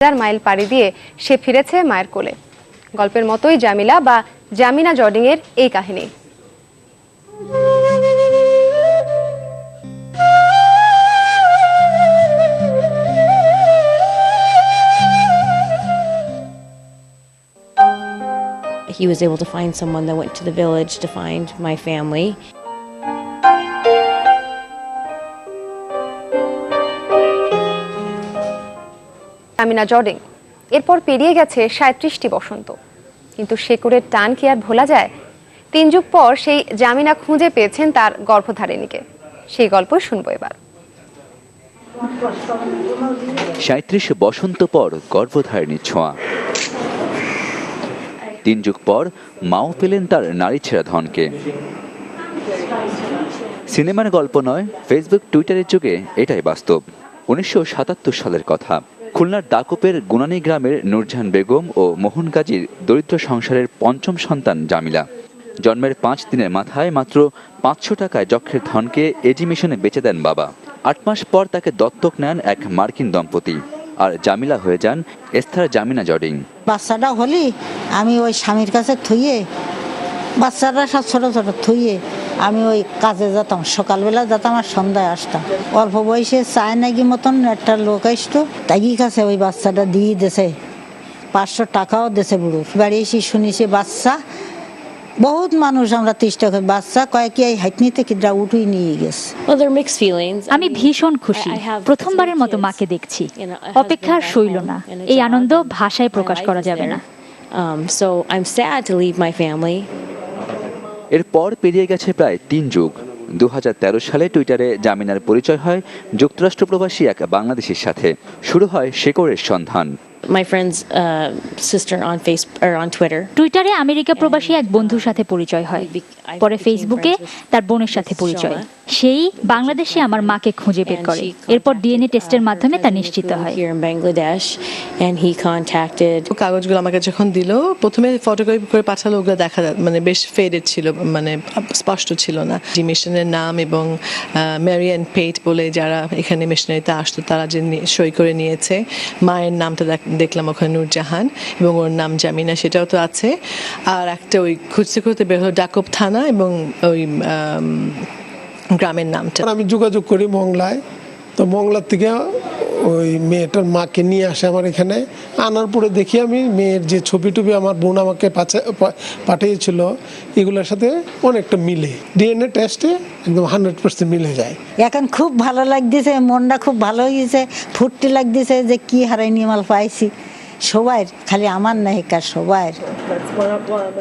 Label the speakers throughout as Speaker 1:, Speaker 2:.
Speaker 1: হাজার মাইল পাড়ি দিয়ে সে ফিরেছে মায়ের কোলে গল্পের মতোই জামিলা বা জামিনা জর্ডিং এর এই কাহিনী
Speaker 2: He was able to find someone that went to the village to find my family.
Speaker 1: Jamina জর্ডিং এরপর পেরিয়ে গেছে সাঁত্রিশটি বসন্ত। কিন্তু শেকড়ের টান কি আর ভোলা যায়? তিন যুগ পর সেই জামিনা খুঁজে পেয়েছেন তার গর্ভধারিণীকে। সেই গল্প শুনব এবার।
Speaker 3: সাঁত্রিশ বসন্ত পর গর্ভধারিণীর ছোঁয়া। তিন যুগ পর মাও পেলেন তার নারী ছেঁড়া ধনকে। সিনেমার গল্প নয়, ফেসবুক, টুইটারের যুগে এটাই বাস্তব। উনিশশো সাতাত্তর সালের কথা। খুলনার দাকুপের গুনানি গ্রামের নূরজাহান বেগম ও মোহন গাজীর দরিদ্র সংসারের পঞ্চম সন্তান জামিলা। জন্মের পাঁচ দিনের মাথায় মাত্র পাঁচশো টাকায় যক্ষের ধনকে এজিমিশনে বেচে দেন বাবা। আট মাস পর তাকে দত্তক নেন এক মার্কিন দম্পতি। আর জামিলা হয়ে যান এস্থার জামিনা জডিং
Speaker 4: বাচ্চাটা হলি আমি ওই স্বামীর কাছে থুয়ে বাচ্চারা সব ছোট ছোট থুয়ে আমি ওই কাজে যেতাম। সকালবেলা যেতাম আর সন্ধ্যায় আসতাম। অল্প বয়সে চায় নাকি মতন একটা লোক আসতো তাই কাছে ওই বাচ্চাটা দিয়ে দেছে? পাঁচশো টাকাও দেছে বুড়ো। বাড়ি এসে শুনেছি বাচ্চা বহুত মানুষ আমরা চেষ্টা করি। বাচ্চা কয়েকে এই হাইটনিতে কিডরা উঠুই নিয়ে গেছে।
Speaker 2: Are
Speaker 5: আমি ভীষণ খুশি। প্রথমবারের মতো মাকে দেখছি। অপেক্ষা সইল না। এই আনন্দ ভাষায় প্রকাশ করা যাবে না।
Speaker 2: Um, so I'm sad to leave my family.
Speaker 3: এরপর পেরিয়ে গেছে প্রায় তিন যুগ। দু সালে টুইটারে জামিনার পরিচয় হয় যুক্তরাষ্ট্র প্রবাসী এক বাংলাদেশের সাথে। শুরু হয় শেকড়ের সন্ধান।
Speaker 2: My friend's uh, sister on Facebook or on Twitter.
Speaker 5: টুইটারে আমেরিকা প্রবাসী এক বন্ধুর সাথে পরিচয় হয়। পরে ফেসবুকে তার বোনের সাথে পরিচয়। সেই বাংলাদেশে আমার মাকে খুঁজে বের করে। এরপর ডিএনএ টেস্টের মাধ্যমে তা নিশ্চিত হয়।
Speaker 6: কাগজগুলো আমাকে যখন দিল প্রথমে ফটোকপি করে পাঠালো ওগুলো দেখা মানে বেশ ফেডেড ছিল মানে স্পষ্ট ছিল না। যে মিশনের নাম এবং ম্যারিয়ান পেট বলে যারা এখানে মিশনারিতে আসতো তারা যে সই করে নিয়েছে মায়ের নামটা দেখ- দেখলাম ওখানে নূরজাহান এবং ওর নাম জামিনা সেটাও তো আছে। আর একটা ওই খুঁজতে খুঁজতে বের হলো ডাকব থানা এবং ওই গ্রামের নামটা।
Speaker 7: আমি যোগাযোগ করি মংলায়। তো মংলার থেকে ওই মেয়েটার মাকে নিয়ে আসে আমার এখানে। আনার পরে দেখি আমি মেয়ের যে ছবি টবি আমার বোন আমাকে পাঠিয়েছিল এগুলোর সাথে অনেকটা মিলে। ডিএনএ টেস্টে একদম হান্ড্রেড পার্সেন্ট মিলে যায়।
Speaker 4: এখন খুব ভালো লাগতেছে মনটা খুব ভালো হয়েছে ফুর্তি লাগতেছে যে কি হারাই নিয়ে মাল পাইছি। সবাই খালি আমার নাই কার সবাই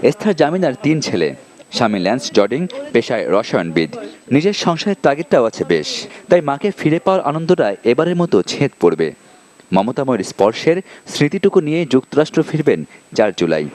Speaker 3: এস্থার জামিনার তিন ছেলে। স্বামী ল্যান্স জর্ডিং পেশায় রসায়নবিদ। নিজের সংসারের তাগিদটাও আছে বেশ, তাই মাকে ফিরে পাওয়ার আনন্দটা এবারের মতো ছেদ পড়বে। মমতাময়ের স্পর্শের স্মৃতিটুকু নিয়ে যুক্তরাষ্ট্র ফিরবেন চার জুলাই।